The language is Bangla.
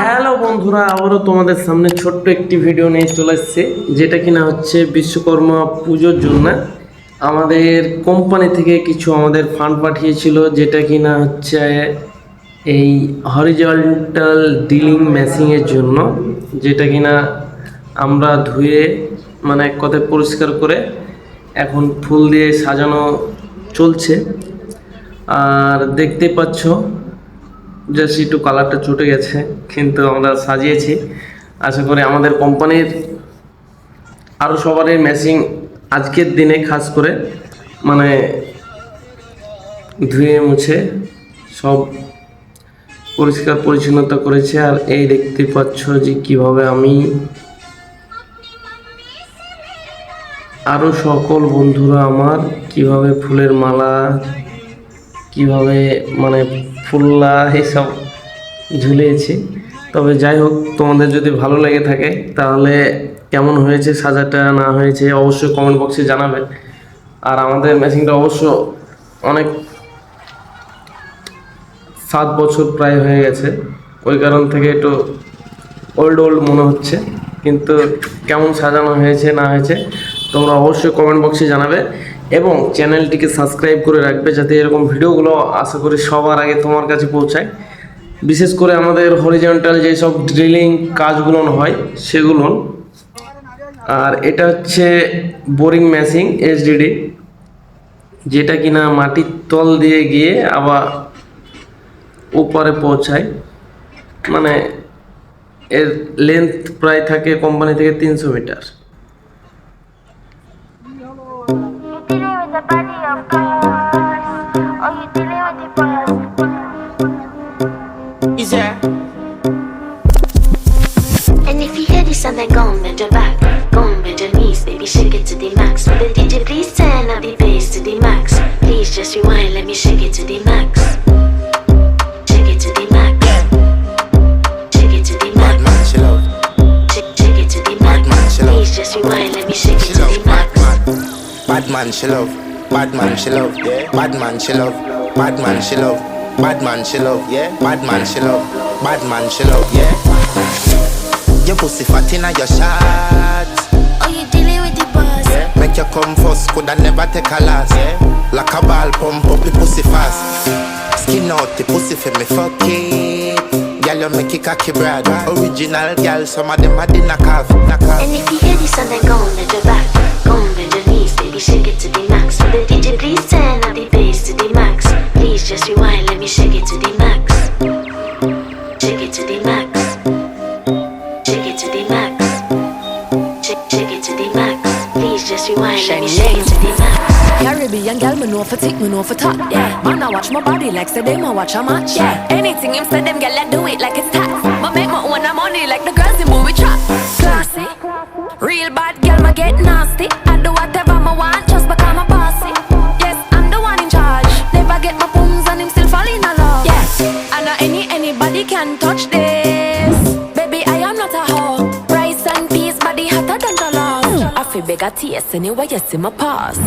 হ্যালো বন্ধুরা, আবারও তোমাদের সামনে ছোট্ট একটি ভিডিও নিয়ে চলে এসছে যেটা কিনা হচ্ছে বিশ্বকর্মা পুজোর জন্য। আমাদের কোম্পানি থেকে কিছু আমাদের ফান্ড পাঠিয়েছিল, যেটা কিনা হচ্ছে এই হরিজন্টাল ডিলিং মেশিনের জন্য, যেটা কিনা আমরা ধুয়ে মানে এক কথায় পরিষ্কার করে এখন ফুল দিয়ে সাজানো চলছে। আর দেখতে পাচ্ছ জাস্ট একটু কালারটা চটে গেছে, কিন্তু আমরা সাজিয়েছি। আশা করি আমাদের কোম্পানির আরও সবারই ম্যাচিং আজকের দিনে খাস করে মানে ধুয়ে মুছে সব পরিষ্কার পরিচ্ছন্নতা করেছে। আর এই দেখতে পাচ্ছ যে কীভাবে আমি আরও সকল বন্ধুরা আমার কীভাবে ফুলের মালা কীভাবে মানে ফুল্লা এইসব ঝুলিয়েছি। তবে যাই হোক, তোমাদের যদি ভালো লেগে থাকে, তাহলে কেমন হয়েছে সাজাটা, না হয়েছে, অবশ্যই কমেন্ট বক্সে জানাবে। আর আমাদের মেশিনটা অবশ্য অনেক সাত বছর প্রায় হয়ে গেছে। ওই কারণ থেকে একটু ওল্ড ওল্ড মনে হচ্ছে। কিন্তু কেমন সাজানো হয়েছে, না হয়েছে তোমরা অবশ্যই কমেন্ট বক্সে জানাবে এবং চ্যানেলটিকে সাবস্ক্রাইব করে রাখবে যাতে এরকম ভিডিওগুলো আশা করি সবার আগে তোমার কাছে পৌঁছায়। বিশেষ করে আমাদের হরিজন্টাল যেসব ড্রিলিং কাজগুলো হয়, সেগুলো। আর এটা হচ্ছে বোরিং মেশিন এইচডিডি যেটা কিনা মাটির তল দিয়ে গিয়ে আবার উপরে পৌঁছায়। মানে এর লেন্থ প্রায় থাকে কোম্পানি থেকে তিনশো metre. And if you hear this sound, then go on bend your back, go on bend your knees, baby, shake it to the max. With the DJ, please turn up the bass to the max. Please just rewind, let me shake it to the max. Shake it to the max. Shake it to the Bad max. man, she love. Shake, shake it to the max. man, she love. Please just rewind, let me shake it to the max. Bad man, she love. Bad man, she love. Yeah. Bad man, she love. Bad man, she love. Bad man, she love. Yeah. Bad man, she love. Bad man, she love. Yeah. Your pussy fat inna your shots. Oh, you dealing with the boss? Make you come first, coulda never take a last. Like a ball pump up the pussy fast. Skin out the pussy for me fuck it. Girl, you make it cocky brad. Original girl, some of them are the knock off. And if you hear this then go on your back, Shake it to the max. Please just rewind, let me it to the max. Caribbean girl, me know for tick, me know for top. Yeah, man, I watch my body like say them, I watch a match. Yeah, anything him say them, girl, I do it like it's tax. But make my own money like the girls in movie trap. Classy, real bad girl, me get nasty. I do whatever me want just because I'm bossy. Yes, I'm the one in charge. Never get my pums and him still falling in love. Yeah, and not any anybody can touch this. Baby, I am not a hoe fi beg a anyway, you in my past.